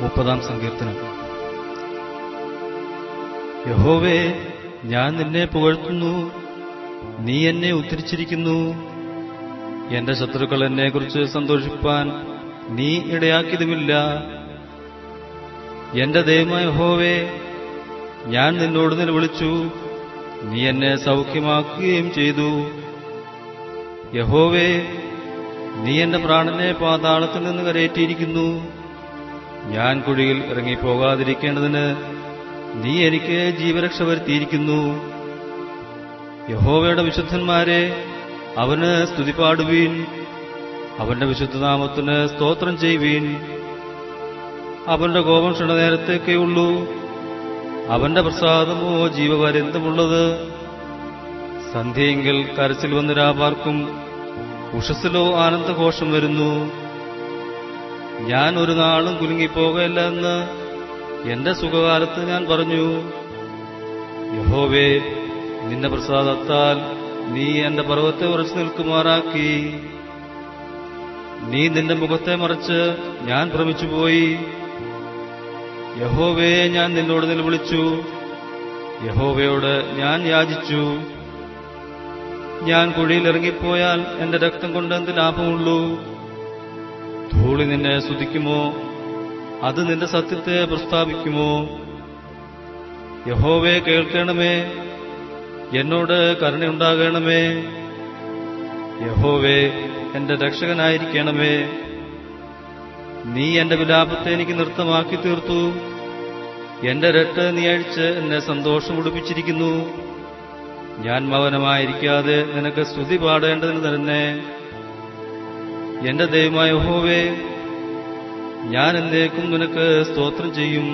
മുപ്പതാം സങ്കീർത്തനം. യഹോവേ ഞാൻ നിന്നെ പുകഴ്ത്തുന്നു. നീ എന്നെ ഉദ്ധരിച്ചിരിക്കുന്നു. എന്റെ ശത്രുക്കൾ എന്നെക്കുറിച്ച് സന്തോഷിപ്പാൻ നീ ഇടയാക്കിയതുമില്ല. എന്റെ ദൈവമായ ഹോവേ ഞാൻ നിന്നോട് നിലവിളിച്ചു. നീ എന്നെ സൗഖ്യമാക്കുകയും ചെയ്തു. യഹോവേ നീ എന്റെ പ്രാണനെ പാതാളത്തിൽ നിന്ന് കരയേറ്റിയിരിക്കുന്നു. ഞാൻ കുഴിയിൽ ഇറങ്ങിപ്പോകാതിരിക്കേണ്ടതിന് നീ എനിക്ക് ജീവരക്ഷ വരുത്തിയിരിക്കുന്നു. യഹോവയുടെ വിശുദ്ധന്മാരെ അവന് സ്തുതി പാടുവീൻ അവന്റെ വിശുദ്ധനാമത്തിന് സ്തോത്രം ചെയ്യുവീൻ. അവന്റെ കോപം ക്ഷണനേരത്തേക്കേയുള്ളൂ അവന്റെ പ്രസാദമോ ജീവപര്യന്തമുള്ളത്. സന്ധ്യയെങ്കിൽ കരച്ചിൽ വന്നിരാപാർക്കും ഉഷസ്സിലോ ആനന്ദഘോഷം വരുന്നു. ഞാൻ ഒരു നാളും കുലുങ്ങിപ്പോകയില്ല എന്ന് എന്റെ സുഖകാലത്ത് ഞാൻ പറഞ്ഞു. യഹോവേ നിന്റെ പ്രസാദത്താൽ നീ എന്റെ പർവത്തെ ഉറച്ചു നിൽക്കുമാറാക്കി. നീ നിന്റെ മുഖത്തെ മറിച്ച് ഞാൻ ഭ്രമിച്ചുപോയി. യഹോവേ ഞാൻ നിന്നോട് നിലവിളിച്ചു. യഹോവയോട് ഞാൻ യാചിച്ചു. ഞാൻ കുഴിയിലിറങ്ങിപ്പോയാൽ എന്റെ രക്തം കൊണ്ട് എന്ത് ലാഭമുള്ളൂ? ധൂളി നിന്നെ സ്തുതിക്കുമോ? അത് നിന്റെ സത്യത്തെ പ്രസ്താവിക്കുമോ? യഹോവെ കേൾക്കണമേ. എന്നോട് കരുണയുണ്ടാകണമേ. യഹോവേ എന്റെ രക്ഷകനായിരിക്കണമേ. നീ എന്റെ വിലാപത്തെ എനിക്ക് നൃത്തമാക്കി തീർത്തു എന്റെ രട്ട് നീ അഴിച്ച് എന്നെ സന്തോഷം ഉടുപ്പിച്ചിരിക്കുന്നു. ഞാൻ മൗനമായിരിക്കാതെ നിനക്ക് സ്തുതി പാടേണ്ടതിന് തന്നെ എന്റെ ദൈവമായ ഹോവേ ഞാൻ എന്നേക്കും നിനക്ക് സ്തോത്രം ചെയ്യും.